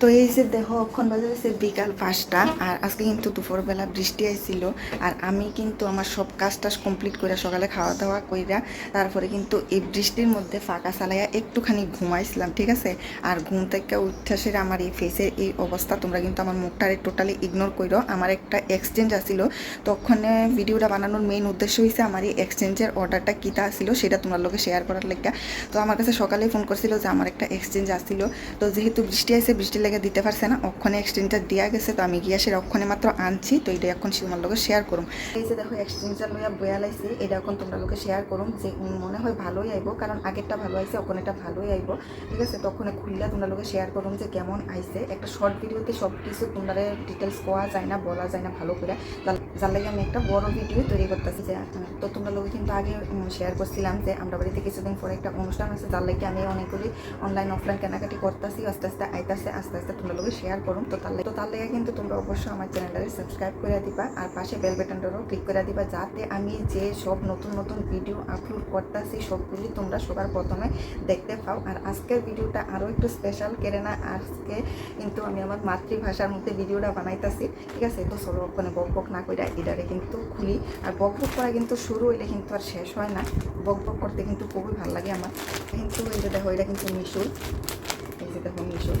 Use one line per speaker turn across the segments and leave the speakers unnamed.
তো এই যে দেখো অক্ষণ বাজে হয়েছে বিকাল পাঁচটা, আর আজকে কিন্তু দুপুরবেলা বৃষ্টি আইছিল, আর আমি কিন্তু আমার সব কাজ টাজ কমপ্লিট করে সকালে খাওয়া দাওয়া কইরা তারপরে কিন্তু এই বৃষ্টির মধ্যে ফাঁকা চালাইয়া একটুখানি ঘুমাইছিলাম, ঠিক আছে? আর ঘুম থেকে উঠে সেরে আমার এই ফেসের এই অবস্থা, তোমরা কিন্তু আমার মুখটারে টোটালি ইগনোর করো আমার একটা এক্সচেঞ্জ আসছিল তখন ভিডিওটা বানানোর মেইন উদ্দেশ্য হয়েছে আমার এই এক্সচেঞ্জের অর্ডারটা কীটা আসছিল সেটা তোমার লোকে শেয়ার করার লেগে। তো আমার কাছে সকালে ফোন করছিল যে আমার একটা এক্সচেঞ্জ আসছিল তো যেহেতু বৃষ্টি আছে বৃষ্টির লেগে দিতে পারছে না। অক্ষণে এক্সচেঞ্জটা দেওয়া গেছে, তো আমি গিয়া সেটা অক্ষণে মাত্র আনছি, তো এটা এখন তোমার লোকে শেয়ার করুম। এই যে দেখো এক্সচেঞ্জার লইয়া বয়া লাইছি এটা এখন তোমরা লোকে শেয়ার করুম যে মনে হয় ভালোই আইব, কারণ আগেরটা ভালো আইছে ওখানে এটা ভালোই আইব। ঠিক আছে তখন খুললে তোমরা লোকে শেয়ার করুম যে কেমন আইছে। একটা শর্ট ভিডিওতে সব কিছু তোমরা ডিটেলস পাওয়া যায় না, বলা যায় না ভালো করে। যার লাগে আমি একটা বড় ভিডিও তৈরি করতেছি যে তো তোমরা লোকে কিন্তু আগে শেয়ার করছিলাম যে, আমরা বাড়িতে কিছুদিন পরে একটা অনুষ্ঠান আছে যার লাগে আমি অনেকগুলি অনলাইন অফলাইন কেনাকাটি করতেছি, আস্তে আস্তে আইতাছে, আস্তে আস্তে তোমরা লোকে শেয়ার করুম তো তার তো তার লাগে কিন্তু তোমরা অবশ্যই আমার চ্যানেলটাকে সাবস্ক্রাইব করে দিবা। আর পাশে বেল বাটনটারও ক্লিক করে দিবা যাতে আমি যে সব নতুন নতুন ভিডিও আপলোড করতেছি, সবগুলি তোমরা সবার প্রথমে দেখতে পাও। আর আজকের ভিডিওটা আরও একটু স্পেশাল কেড়ে না আজকে কিন্তু আমি আমার মাতৃভাষার মধ্যে ভিডিওটা বানাইতাছি। ঠিক আছে? তো চলো ওখানে বক বক না করে এটারে কিন্তু খুলি। আর বক বক করা কিন্তু শুরু হইলে কিন্তু আর শেষ হয় না। বক বক করতে কিন্তু খুবই ভালো লাগে আমার। কিন্তু এই যে দেখো, এটা কিন্তু মিশুল। এই যে দেখো মিশুল।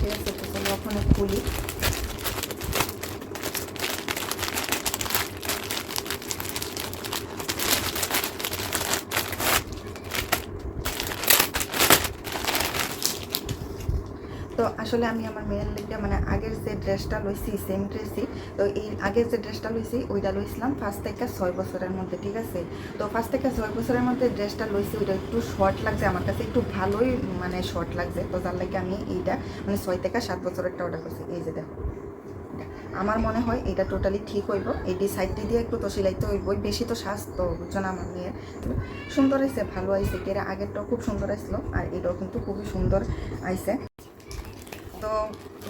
ঠিক আছে তো চলো ওখানে খুলি তো আসলে আমি আমার মেয়ের লেগে মানে আগের যে ড্রেসটা লইছি সেম ড্রেসই তো এই আগের যে ড্রেসটা লইছি, ওইটা লইছিলাম ফার্স্ট থেকে ছয় বছরের মধ্যে, ঠিক আছে? তো ফার্স্ট থেকে ছয় বছরের মধ্যে ড্রেসটা লইছি, ওইটা একটু শর্ট লাগছে, আমার কাছে একটু ভালোই মানে শর্ট লাগছে, তো যার লাগে আমি এইটা মানে ছয় থেকে সাত বছরেরটা অর্ডার করছি, এই যে দেখো। আমার মনে হয় এটা টোটালি ঠিক হইব, এই সাইডটি দিয়ে একটু তো সিলাইতে হইব বেশি তো স্বাস্থ্য বুঝছ না আমার মেয়ের। সুন্দর আইছে ভালো আইসে কেরা আগেরটাও খুব সুন্দর আসলো, আর এটাও কিন্তু খুবই সুন্দর আইছে। তো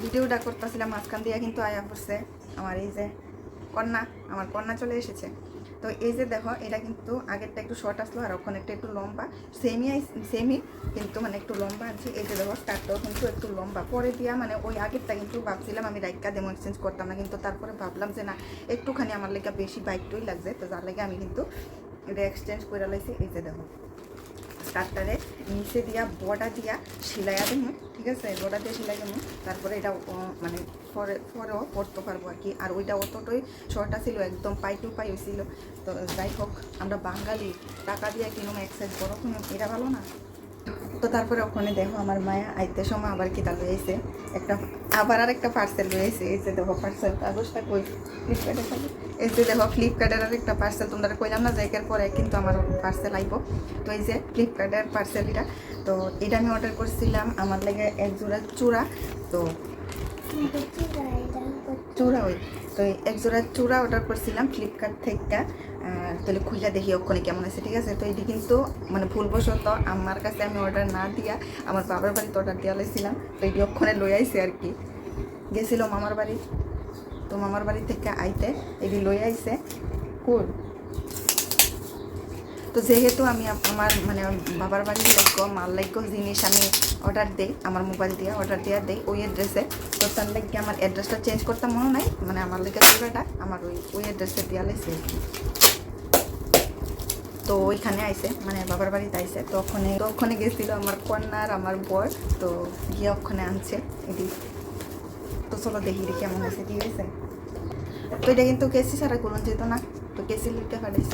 ভিডিওটা করতেছিলাম মাঝখান দিয়ে, কিন্তু আয়া পড়ছে আমার এই যে কন্যা, আমার কন্যা চলে এসেছে। তো এই যে দেখো, এটা কিন্তু আগেরটা একটু শর্ট আসলো আর ওখানে একটা একটু লম্বা সেমই সেমি কিন্তু মানে একটু লম্বা আছে এই যে দেখো স্কার্টটাও কিন্তু একটু লম্বা। পরে দিয়া মানে ওই আগেরটা কিন্তু ভাবছিলাম আমি রাইকা দেমো এক্সচেঞ্জ করতাম না, কিন্তু তারপরে ভাবলাম যে না, একটুখানি আমার লেগে বেশি বাইকটাই লাগছে। তো যার লেগে আমি কিন্তু এটা এক্সচেঞ্জ করে লাইছি। এই যে দেখো। স্কার্টটারে নিচে দিয়া বডা দিয়া সেলাইয়া দেবো, ঠিক আছে? বডা দিয়ে সেলাই দেবো। তারপরে এটা মানে পরে, পরেও পড়তে পারব আর কি। আর ওইটা অতটাই শর্টটা ছিল একদম পাই টু পাই হয়েছিল তো যাই হোক, আমরা বাঙালি, টাকা দিয়ে কিনুম এক সাইজ বড় কিনুম এটা ভালো না? তো তারপরে ওখানে দেখো আমার মায়া আইতে সময় আবার কিতা লয়েছে একটা আবার আর একটা পার্সেল রয়েছে এই যে দেখো পার্সেল কাগজটা কই? ফ্লিপকার্টে এই যে দেখো ফ্লিপকার্টের আর একটা পার্সেল তোমরা কইলাম না জায়গার পরে কিন্তু আমার পার্সেল আইব। তো এই যে ফ্লিপকার্টের পার্সেল এটা। তো এটা আমি অর্ডার করছিলাম, আমার লাগে এক জোড়া চূড়া। তো চূড়া ওই, তো এক জোড়া চূড়া অর্ডার করছিলাম ফ্লিপকার্ট থেকে। তাহলে খুঁজা দেখি ওখানে কেমন আছে, ঠিক আছে? তো এটি কিন্তু মানে ভুলবশত আমার কাছে আমি অর্ডার না দিয়া আমার বাবার বাড়িতে অর্ডার দেওয়া লাইছিলাম, তো এটি ওখানে লই আইসে আর কি। গেছিল মামার বাড়ি, তো মামার বাড়ি থেকে আইতে এটি লই আইসে কুল তো যেহেতু আমি আমার মানে বাবার বাড়ির লাইক মাল লাইক জিনিস আমি অর্ডার দিই, আমার মোবাইল দিয়ে অর্ডার দেওয়া দেই ওই অ্যাড্রেসে তো তার লাগে আমার অ্যাড্রেসটা চেঞ্জ করতে মনে নাই মানে আমার লেগে পুরোটা আমার ওই ওই অ্যাড্রেসে দেওয়া লাইছে তো ওইখানে আইসে মানে বাবার বাড়িতে আইছে। তো ওখানে তো ওখানে গেছিল আমার কন্যার, আমার বর, তো গিয়ে ওখানে আনছে এটি তো চলো দেখি দেখি কেমন আছে ঠিক আছে তো এটা কিন্তু কেসি ছাড়া কোনো যেত না, তো কেসি লিখতে দেখ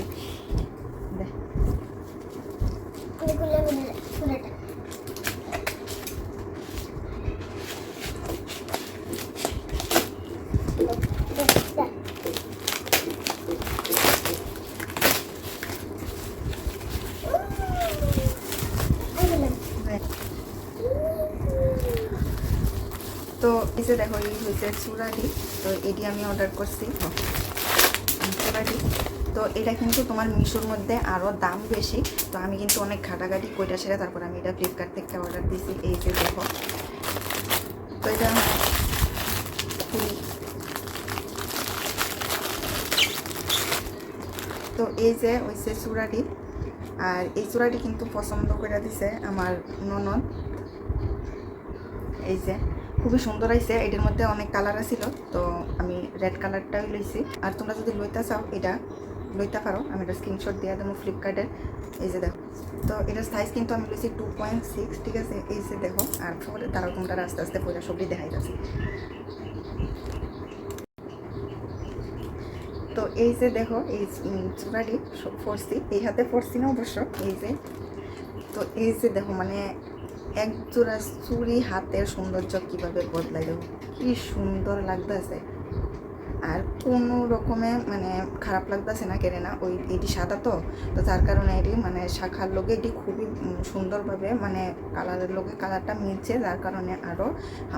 তো এই যে দেখো এই হয়েছে চুরাডি তো এটি আমি অর্ডার করছি। চুরাডি তো এটা কিন্তু তোমার মিশোর মধ্যে আরও দাম বেশি। তো আমি কিন্তু অনেক ঘাটাঘাটি কইটা সেরে তারপর আমি এটা ফ্লিপকার্ট থেকে অর্ডার দিয়েছি এই যে দেখো। তো এটা তো এই যে হয়েছে চূড়াটি। আর এই চূড়াটি কিন্তু পছন্দ করে দিছে আমার ননদ। এই যে, খুবই সুন্দর আইছে এটার মধ্যে অনেক কালার আছিল, তো আমি রেড কালারটাই লইছি। আর তোমরা যদি লইতে চাও এটা লইতে পারো। আমি এটা স্ক্রিনশট দিয়ে দেবো ফ্লিপকার্টের এই যে দেখো। তো এটার সাইজ কিন্তু আমি লইছি টু পয়েন্ট সিক্স ঠিক আছে? এই যে দেখো, আর পরে তারা তোমরা আস্তে আস্তে পয়লা সবই দেখাই যাচ্ছে তো এই যে দেখো, এই চূড়াটি ফরসি এই হাতে ফরসি না অবশ্য, এই যে। তো এই যে দেখো মানে এক জোড়া চুরি হাতের সৌন্দর্য কীভাবে বদলাই দেবো কি সুন্দর লাগতেছে। আর কোনো রকমে মানে খারাপ লাগতেছে না, কেড়ে না। ওই এটি সাদা তো তো যার কারণে এটি মানে শাখার লোকে এটি খুবই সুন্দরভাবে মানে কালারের লোকে কালারটা মিলছে, যার কারণে আরও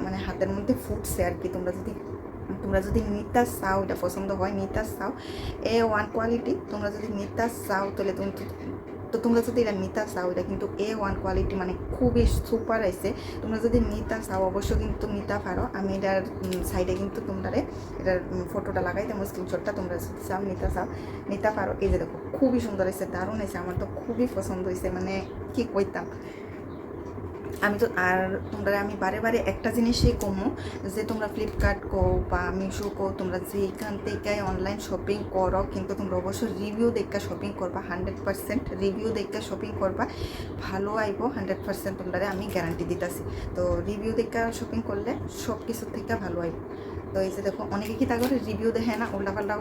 মানে হাতের মধ্যে ফুটছে আর কি। তোমরা যদি তোমরা যদি নিতা চাও, এটা পছন্দ হয়, নিতা চাও, এ ওয়ান কোয়ালিটি, তোমরা যদি নিতা চাও, তাহলে তুমি তো- তোমরা যদি এটা নিতে চাও, এটা কিন্তু এ ওয়ান কোয়ালিটি মানে খুবই সুপার আছে। তোমরা যদি নিতে চাও, অবশ্যই কিন্তু নিতে পারো। আমি এটার সাইডে কিন্তু তোমরা এটার ফটোটা লাগাই দেবো স্ক্রিনশটটা তোমরা যদি চাও, নিতে চাও, নিতে পারো। এই যে দেখো, খুবই সুন্দর হয়েছে দারুণ হয়েছে আমার তো খুবই পছন্দ হয়েছে মানে কি কইতাম? আমি তো, আর তোমরা, আমি বারে বারে একটা জিনিসই কমো, যে তোমরা ফ্লিপকার্ট কো বা মিশো কো তোমরা যেইখান থেকে অনলাইন শপিং করো, কিন্তু তোমরা অবশ্যই রিভিউ দেখে শপিং করবা হান্ড্রেড পার্সেন্ট রিভিউ দেখে শপিং করবা, ভালো আইব হান্ড্রেড পার্সেন্ট তোমরা আমি গ্যারান্টি দিতেছি। তো রিভিউ দেখে শপিং করলে সব কিছুর থেকে ভালো আইব। তো এই যে দেখো, অনেকে কি তা করে? রিভিউ দেখে না? উল্টাপাল্টা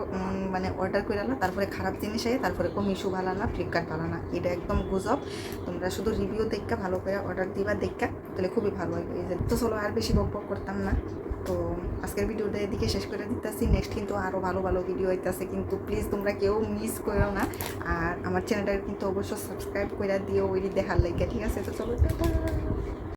মানে অর্ডার করে না তারপরে খারাপ জিনিস আয়, তারপরে কো মিশো ভালো না ফ্লিপকার্ট ভালো না এটা একদম গুজব। তোমরা শুধু রিভিউ দেখে, ভালো করে অর্ডার দিবা, দেখে, তাহলে খুবই ভালো হয়। এই যে, তো চলো, আর বেশি বক বক করতাম না। তো আজকের ভিডিওটা এদিকে শেষ করে দিতেছি। নেক্সট কিন্তু আরও ভালো ভালো ভিডিও হইতেছে কিন্তু প্লিজ তোমরা কেউ মিস করো না। আর আমার চ্যানেলটা কিন্তু অবশ্যই সাবস্ক্রাইব করে দিও ওই দেখার লাগে ঠিক আছে? তো চলো